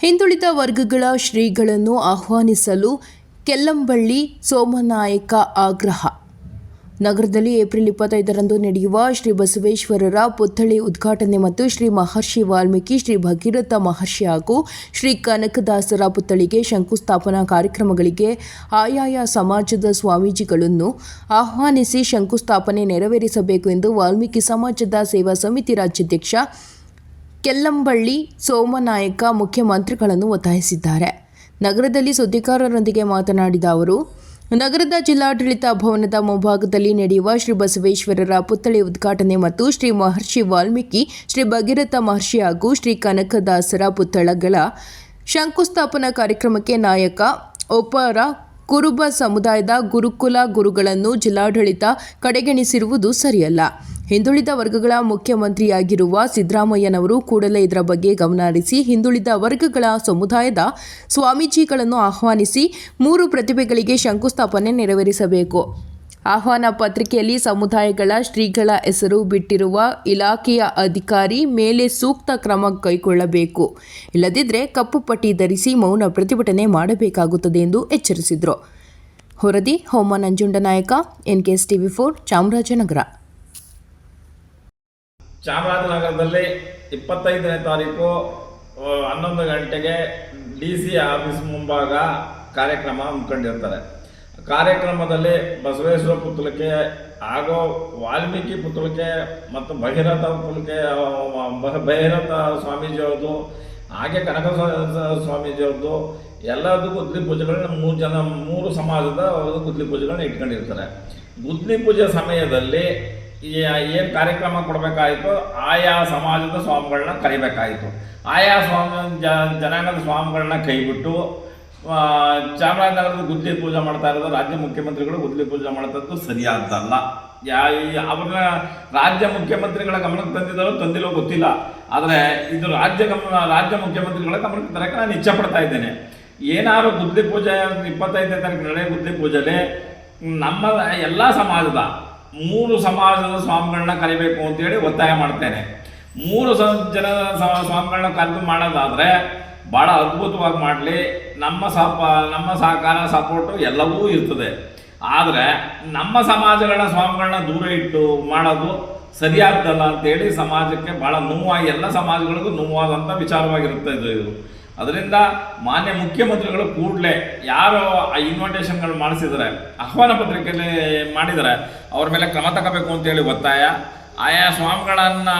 ಹಿಂದುಳಿದ ವರ್ಗಗಳ ಶ್ರೀಗಳನ್ನು ಆಹ್ವಾನಿಸಲು ಕೆಲ್ಲಂಬಳ್ಳಿ ಸೋಮನಾಯಕ ಆಗ್ರಹ. ನಗರದಲ್ಲಿ ಏಪ್ರಿಲ್ ಇಪ್ಪತ್ತೈದರಂದು ನಡೆಯುವ ಶ್ರೀ ಬಸವೇಶ್ವರರ ಪುತ್ಥಳಿ ಉದ್ಘಾಟನೆ ಮತ್ತು ಶ್ರೀ ಮಹರ್ಷಿ ವಾಲ್ಮೀಕಿ, ಶ್ರೀ ಭಗೀರಥ ಮಹರ್ಷಿ ಹಾಗೂ ಶ್ರೀ ಕನಕದಾಸರ ಪುತ್ಥಳಿಗೆ ಶಂಕುಸ್ಥಾಪನಾ ಕಾರ್ಯಕ್ರಮಗಳಿಗೆ ಆಯಾಯ ಸಮಾಜದ ಸ್ವಾಮೀಜಿಗಳನ್ನು ಆಹ್ವಾನಿಸಿ ಶಂಕುಸ್ಥಾಪನೆ ನೆರವೇರಿಸಬೇಕು ಎಂದು ವಾಲ್ಮೀಕಿ ಸಮಾಜದ ಸೇವಾ ಸಮಿತಿ ರಾಜ್ಯಾಧ್ಯಕ್ಷ ಕೆಲ್ಲಂಬಳ್ಳಿ ಸೋಮನಾಯಕ ಮುಖ್ಯಮಂತ್ರಿಗಳನ್ನು ಒತ್ತಾಯಿಸಿದ್ದಾರೆ. ನಗರದಲ್ಲಿ ಸುದ್ದಿಗಾರರೊಂದಿಗೆ ಮಾತನಾಡಿದ ಅವರು, ನಗರದ ಜಿಲ್ಲಾಡಳಿತ ಭವನದ ಮುಂಭಾಗದಲ್ಲಿ ನಡೆಯುವ ಶ್ರೀ ಬಸವೇಶ್ವರರ ಪುತ್ಥಳಿ ಉದ್ಘಾಟನೆ ಮತ್ತು ಶ್ರೀ ಮಹರ್ಷಿ ವಾಲ್ಮೀಕಿ, ಶ್ರೀ ಭಗೀರಥ ಮಹರ್ಷಿ ಹಾಗೂ ಶ್ರೀ ಕನಕದಾಸರ ಪುತ್ಥಳಗಳ ಶಂಕುಸ್ಥಾಪನಾ ಕಾರ್ಯಕ್ರಮಕ್ಕೆ ನಾಯಕ, ಒಪ್ಪರ ಕುರುಬ ಸಮುದಾಯದ ಗುರುಕುಲ ಗುರುಗಳನ್ನು ಜಿಲ್ಲಾಡಳಿತ ಕಡೆಗಣಿಸಿರುವುದು ಸರಿಯಲ್ಲ. ಹಿಂದುಳಿದ ವರ್ಗಗಳ ಮುಖ್ಯಮಂತ್ರಿಯಾಗಿರುವ ಸಿದ್ದರಾಮಯ್ಯನವರು ಕೂಡಲೇ ಇದರ ಬಗ್ಗೆ ಗಮನ ಹರಿಸಿ, ಹಿಂದುಳಿದ ವರ್ಗಗಳ ಸಮುದಾಯದ ಸ್ವಾಮೀಜಿಗಳನ್ನು ಆಹ್ವಾನಿಸಿ, ಮೂರು ಪ್ರತಿಭೆಗಳಿಗೆ ಶಂಕುಸ್ಥಾಪನೆ ನೆರವೇರಿಸಬೇಕು. ಆಹ್ವಾನ ಪತ್ರಿಕೆಯಲ್ಲಿ ಸಮುದಾಯಗಳ ಶ್ರೀಗಳ ಹೆಸರು ಬಿಟ್ಟಿರುವ ಇಲಾಖೆಯ ಅಧಿಕಾರಿ ಮೇಲೆ ಸೂಕ್ತ ಕ್ರಮ ಕೈಗೊಳ್ಳಬೇಕು. ಇಲ್ಲದಿದ್ದರೆ ಕಪ್ಪು ಪಟ್ಟಿ ಧರಿಸಿ ಮೌನ ಪ್ರತಿಭಟನೆ ಮಾಡಬೇಕಾಗುತ್ತದೆ ಎಂದು ಎಚ್ಚರಿಸಿದರು. ಹೊರದಿ ಹೋಮ Nanjundanayaka NKS TV four, Chamarajanagar. ಚಾಮರಾಜನಗರದಲ್ಲಿ ಇಪ್ಪತ್ತೈದನೇ ತಾರೀಕು ಹನ್ನೊಂದು ಗಂಟೆಗೆ ಡಿ ಸಿ ಆಫೀಸ್ ಮುಂಭಾಗ ಕಾರ್ಯಕ್ರಮ ಹಮ್ಮಿಕೊಂಡಿರ್ತಾರೆ. ಕಾರ್ಯಕ್ರಮದಲ್ಲಿ ಬಸವೇಶ್ವರ ಪುತ್ತಳಕ್ಕೆ ಹಾಗೂ ವಾಲ್ಮೀಕಿ ಪುತ್ತಳಕ್ಕೆ ಮತ್ತು ಭಗೀರಥ ಬ- ಭಗೀರಥ ಸ್ವಾಮೀಜಿಯವ್ರದ್ದು, ಹಾಗೆ ಕನಕ ಸ್ವ- ಸ್ವಾಮೀಜಿಯವ್ರದ್ದು ಎಲ್ಲದೂ ಗುದ್ಲಿ ಪೂಜೆಗಳನ್ನ ಮೂರು ಜನ, ಮೂರು ಸಮಾಜದ ಗುದ್ಲಿ ಪೂಜೆಗಳನ್ನ ಇಟ್ಕೊಂಡಿರ್ತಾರೆ. ಗುದ್ಲಿ ಪೂಜೆ ಸಮಯದಲ್ಲಿ ಏನು ಕಾರ್ಯಕ್ರಮ ಕೊಡಬೇಕಾಯಿತು ಆಯಾ ಸಮಾಜದ ಸ್ವಾಮಿಗಳನ್ನ ಕರಿಬೇಕಾಯಿತು. ಆಯಾ ಸ್ವಾಮಿ ಜನಾಂಗದ ಸ್ವಾಮಿಗಳನ್ನ ಕೈಬಿಟ್ಟು ಚಾಮರಾಜನಗರದ ಗುದ್ದಲಿ ಪೂಜೆ ಮಾಡ್ತಾ ಇರೋದು. ರಾಜ್ಯ ಮುಖ್ಯಮಂತ್ರಿಗಳು ಗುದ್ದಲಿ ಪೂಜೆ ಮಾಡ್ತದ್ದು ಸರಿಯಾದ್ದಲ್ಲ ಯಾ ಅವ್ರನ್ನ ರಾಜ್ಯ ಮುಖ್ಯಮಂತ್ರಿಗಳ ಗಮನಕ್ಕೆ ತಂದಿದ್ದಾರೋ ತಂದಿಲ್ಲೋ ಗೊತ್ತಿಲ್ಲ. ಆದರೆ ಇದು ರಾಜ್ಯ ಗಮನ ರಾಜ್ಯ ಮುಖ್ಯಮಂತ್ರಿಗಳ ಗಮನಕ್ಕೆ ತರಕ್ಕೆ ನಾನು ಇಚ್ಛೆ ಪಡ್ತಾ ಇದ್ದೇನೆ. ಏನಾದ್ರು ಗುದ್ದಲಿ ಪೂಜೆ ಇಪ್ಪತ್ತೈದನೇ ತಾರೀಕು ನಡೆಯೋ ಗುದ್ದಲಿ ಪೂಜೆಲಿ ನಮ್ಮ ಎಲ್ಲ ಸಮಾಜದ, ಮೂರು ಸಮಾಜದ ಸ್ವಾಮಿಗಳನ್ನ ಕರಿಬೇಕು ಅಂತೇಳಿ ಒತ್ತಾಯ ಮಾಡ್ತೇನೆ. ಮೂರು ಜನ ಸ್ವಾಮಿಗಳನ್ನ ಕರೆದು ಮಾಡೋದಾದರೆ ಭಾಳ ಅದ್ಭುತವಾಗಿ ಮಾಡಲಿ. ನಮ್ಮ ಸಪ, ನಮ್ಮ ಸಹಕಾರ ಸಪೋರ್ಟು ಎಲ್ಲವೂ ಇರ್ತದೆ. ಆದರೆ ನಮ್ಮ ಸಮಾಜಗಳ ಸ್ವಾಮಿಗಳನ್ನ ದೂರ ಇಟ್ಟು ಮಾಡೋದು ಸರಿಯಾದ್ದಲ್ಲ ಅಂತೇಳಿ ಸಮಾಜಕ್ಕೆ ಭಾಳ ನೋವಾಗಿ, ಎಲ್ಲ ಸಮಾಜಗಳಿಗೂ ನೋವಾದಂಥ ವಿಚಾರವಾಗಿರುತ್ತೆ ಇದು. ಇದು ಅದರಿಂದ ಮಾನ್ಯ ಮುಖ್ಯಮಂತ್ರಿಗಳು ಕೂಡಲೇ ಯಾರು ಆ ಇನ್ವಿಟೇಷನ್ಗಳು ಮಾಡಿಸಿದ್ದಾರೆ ಆಹ್ವಾನ ಪತ್ರಿಕೆಯಲ್ಲಿ ಮಾಡಿದ್ದಾರೆ ಅವ್ರ ಮೇಲೆ ಕ್ರಮ ತಗೋಬೇಕು ಅಂತೇಳಿ ಒತ್ತಾಯ. ಆಯಾ ಸ್ವಾಮಿಗಳನ್ನು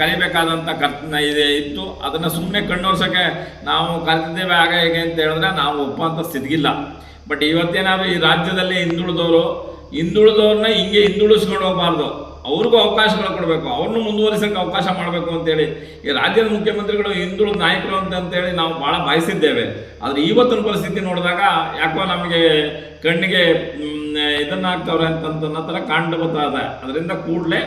ಕಲಿಬೇಕಾದಂಥ ಕರ್ತ ಇದೆ ಇತ್ತು, ಅದನ್ನು ಸುಮ್ಮನೆ ಕಣ್ಣೋರ್ಸೋಕ್ಕೆ ನಾವು ಕಲ್ತಿದ್ದೇವೆ ಆಗ ಹೇಗೆ ಅಂತ ಹೇಳಿದ್ರೆ ನಾವು ಒಪ್ಪುವಂಥ ಸ್ಥಿತಿಗಿಲ್ಲ. ಬಟ್ ಇವತ್ತೇನಾದರೂ ಈ ರಾಜ್ಯದಲ್ಲಿ ಹಿಂದುಳಿದವರು, ಹಿಂದುಳಿದವ್ರನ್ನ ಹಿಂಗೆ ಹಿಂದುಳಿಸ್ಕೊಂಡು ಹೋಗಬಾರ್ದು. ಅವ್ರಿಗೂ ಅವಕಾಶಗಳು ಕೊಡಬೇಕು, ಅವ್ರನ್ನೂ ಮುಂದುವರಿಸೋಕ್ಕೆ ಅವಕಾಶ ಮಾಡಬೇಕು ಅಂತೇಳಿ ಈ ರಾಜ್ಯದ ಮುಖ್ಯಮಂತ್ರಿಗಳು ಹಿಂದುಳಿದ ನಾಯಕರು ಅಂತ ಅಂತೇಳಿ ನಾವು ಭಾಳ ಬಯಸಿದ್ದೇವೆ. ಆದರೆ ಇವತ್ತಿನ ಪರಿಸ್ಥಿತಿ ನೋಡಿದಾಗ ಯಾಕೋ ನಮಗೆ ಕಣ್ಣಿಗೆ ಇದನ್ನಾಗ್ತವ್ರೆ ಅಂತಂತ ಥರ ಕಾಂಡು ಬರ್ತಾ ಇದೆ. ಅದರಿಂದ ಕೂಡಲೇ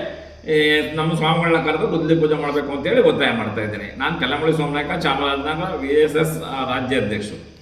ನಮ್ಮ ಸ್ವಾಮಿಗಳನ್ನ ಕರೆದು ಬದಲಿ ಪೂಜೆ ಮಾಡಬೇಕು ಅಂತೇಳಿ ಒತ್ತಾಯ ಮಾಡ್ತಾ ಇದ್ದೀನಿ. ನಾನು Kallamalli Somanayaka, Chamarajanagar V S S ರಾಜ್ಯಾಧ್ಯಕ್ಷರು.